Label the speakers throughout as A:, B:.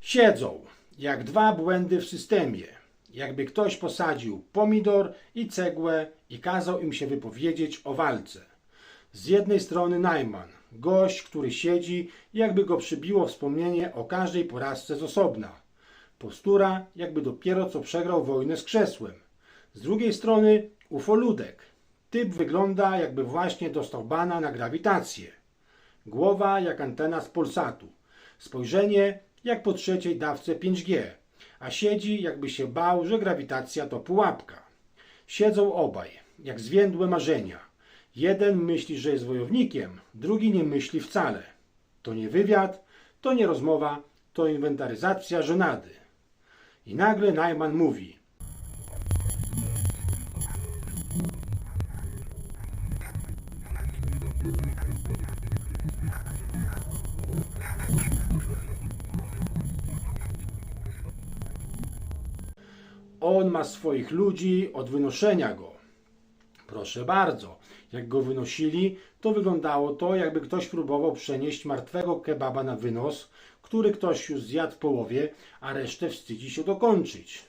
A: Siedzą jak dwa błędy w systemie. Jakby ktoś posadził pomidor i cegłę i kazał im się wypowiedzieć o walce. Z jednej strony Najman, gość, który siedzi, jakby go przybiło wspomnienie o każdej porażce z osobna. Postura, jakby dopiero co przegrał wojnę z krzesłem. Z drugiej strony ufoludek. Typ wygląda, jakby właśnie dostał bana na grawitację. Głowa jak antena z Polsatu. Spojrzenie jak po trzeciej dawce 5G. A siedzi, jakby się bał, że grawitacja to pułapka. Siedzą obaj, jak zwiędłe marzenia. Jeden myśli, że jest wojownikiem, drugi nie myśli wcale. To nie wywiad, to nie rozmowa, to inwentaryzacja żenady. I nagle Najman mówi: On ma swoich ludzi od wynoszenia go. Proszę bardzo, jak go wynosili, to wyglądało to, jakby ktoś próbował przenieść martwego kebaba na wynos, który ktoś już zjadł w połowie, a resztę wstydzi się dokończyć.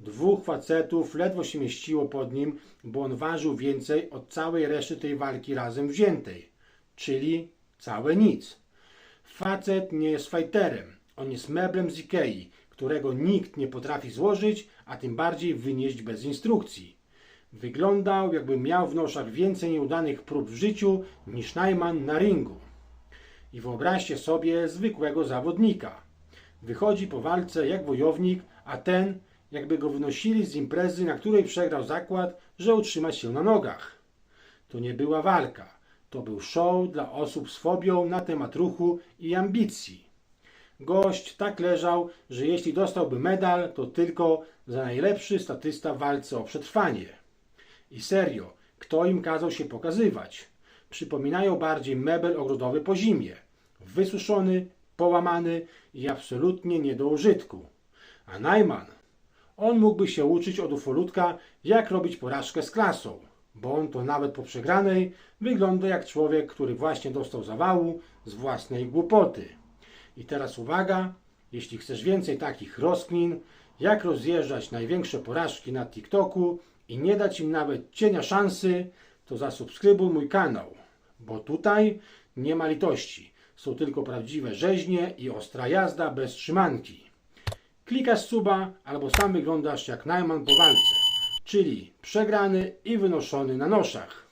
A: Dwóch facetów ledwo się mieściło pod nim, bo on ważył więcej od całej reszty tej walki razem wziętej, czyli całe nic. Facet nie jest fajterem, on jest meblem z Ikei, którego nikt nie potrafi złożyć, a tym bardziej wynieść bez instrukcji. Wyglądał, jakby miał w noszach więcej nieudanych prób w życiu niż Najman na ringu. I wyobraźcie sobie zwykłego zawodnika. Wychodzi po walce jak wojownik, a ten, jakby go wynosili z imprezy, na której przegrał zakład, że utrzyma się na nogach. To nie była walka, to był show dla osób z fobią na temat ruchu i ambicji. Gość tak leżał, że jeśli dostałby medal, to tylko za najlepszy statysta w walce o przetrwanie. I serio, kto im kazał się pokazywać? Przypominają bardziej mebel ogrodowy po zimie. Wysuszony, połamany i absolutnie nie do użytku. A Najman, on mógłby się uczyć od ufolutka, jak robić porażkę z klasą, bo on to nawet po przegranej wygląda jak człowiek, który właśnie dostał zawału z własnej głupoty. I teraz uwaga, jeśli chcesz więcej takich rozkmin, jak rozjeżdżać największe porażki na TikToku i nie dać im nawet cienia szansy, to zasubskrybuj mój kanał, bo tutaj nie ma litości. Są tylko prawdziwe rzeźnie i ostra jazda bez trzymanki. Klikasz suba albo sam wyglądasz jak Najman po walce, czyli przegrany i wynoszony na noszach.